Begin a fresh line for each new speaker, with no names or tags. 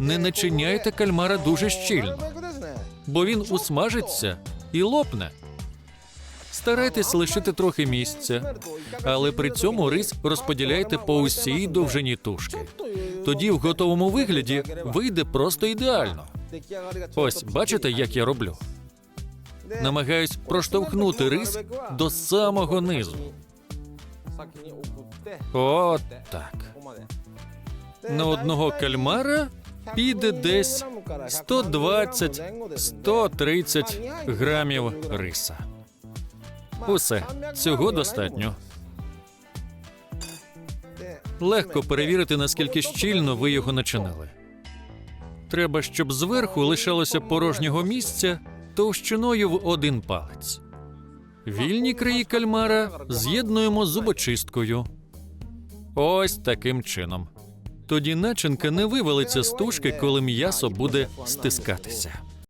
не начиняйте кальмара дуже щільно, бо він усмажиться і лопне. Старайтесь лишити трохи місця, але при цьому рис розподіляйте по усій довжині тушки. Тоді в готовому вигляді вийде просто ідеально. Ось бачите, як я роблю? Намагаюсь проштовхнути рис до самого низу. От так. На одного кальмара піде десь 120-130 грамів риса. Усе цього достатньо. Легко перевірити, наскільки щільно ви його начинали. Треба, щоб зверху лишалося порожнього місця товщиною в один палець. Вільні краї кальмара з'єднуємо зубочисткою. Ось таким чином. Тоді начинка не вивалиться з тушки, коли м'ясо буде стискатися.